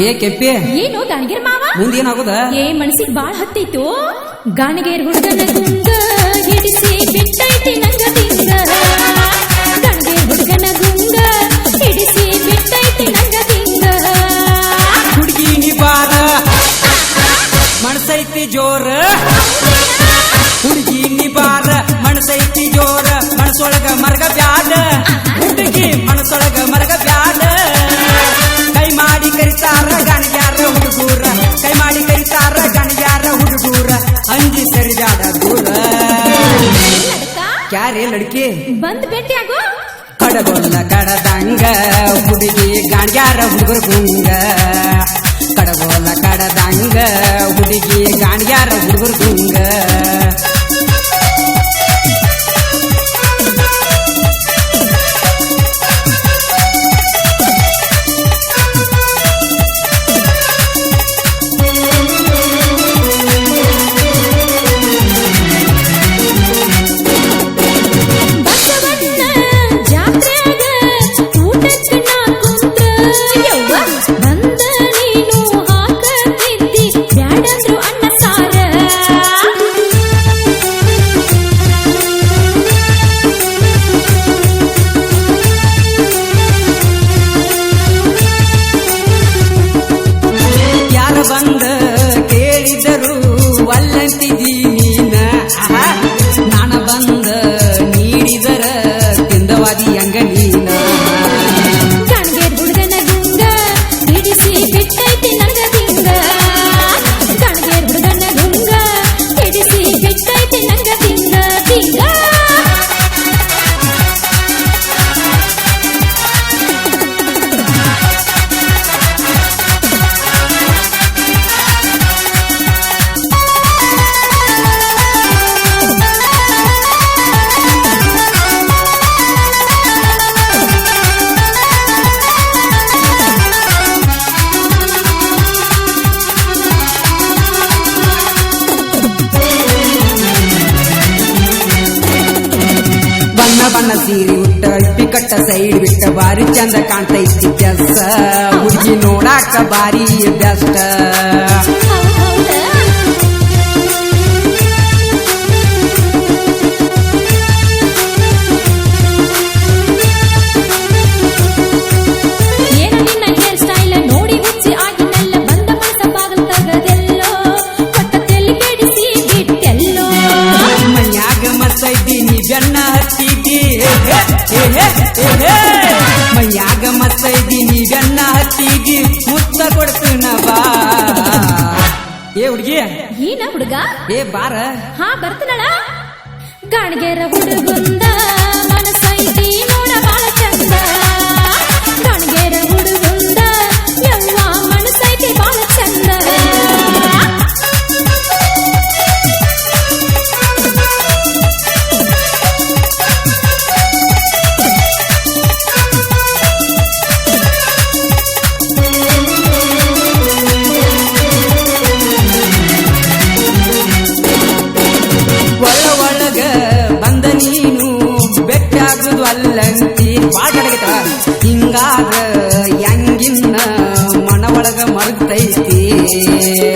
ಏ ಕೆಪ್ಪಿ ಏನು ಗಾಣಿಗೇರ್ ಮಾವ? ಮುಂದೇನಾಗುದ? ಏ ಮನಸ್ಸಿಗೆ ಬಾಳ ಹತ್ತಿತ್ತು. ಗಾಣಿಗೇರ್ ಹುಡುಗನ ಗುಂಗ ಹಿಡಿಸಿ ಬಿಟ್ಟೈತಿ ನಂಗ ತಿಂಗ ಕರಿತಾರ ಗಣಗ್ಯಾರ ಹುಡುಗೂರ. ಕೈ ಮಾಡಿ ಕರಿತಾರ ಗಣಗ್ಯಾರ ಹುಡುಗೂರ. ಅಂಜಿ ಸರಿದಾದ ದೂರ. ಕ್ಯಾರೇ ಲಡ್ಕಿ? ಬಂದ್ ಭೇಟಿಯಾಗು ಕಡಗೊಲ್ಲ ಕಡದಂಗ ಹುಡುಗಿ ಗಾಂಡ್ಯಾರ ಹುಡುಗರು ಗುಂಗ ಕಡಗೋಲ ಕಡದಂಗ ಹುಡುಗಿ ಗಾಂಡ್ಯಾರ ಹುಡುಗರು ಗುಂಗ ಬಣ್ಣ ಸೀರಿ ಉಟ್ಟ ಅಲ್ಪಿ ಕಟ್ಟ ಸೈಡ್ ಬಿಟ್ಟ ಬಾರಿ ಚಂದ ಕಾಣ್ತೈತಿ ಕೆಲಸ. ಹುಡುಗಿ ನೋಡಾಕ ಬಾರಿ ಬೆಸ್ಟ್ ಮನ್ಯಾಗ ಮತ್ತೈತಿ ನೀ ಬೆನ್ನ ಹತ್ತಿದ್ದಿ ಮುತ್ತ ಕೊಡ್ತೀನ ಬಾ ಏ ಹುಡುಗಿ. ಏನ ಹುಡುಗ. ಏ ಬಾರ. ಹಾ ಬರ್ತನಳ? ಗಾಣಿಗೆರ ಹುಡುಗುಂದ ಕೈತೀ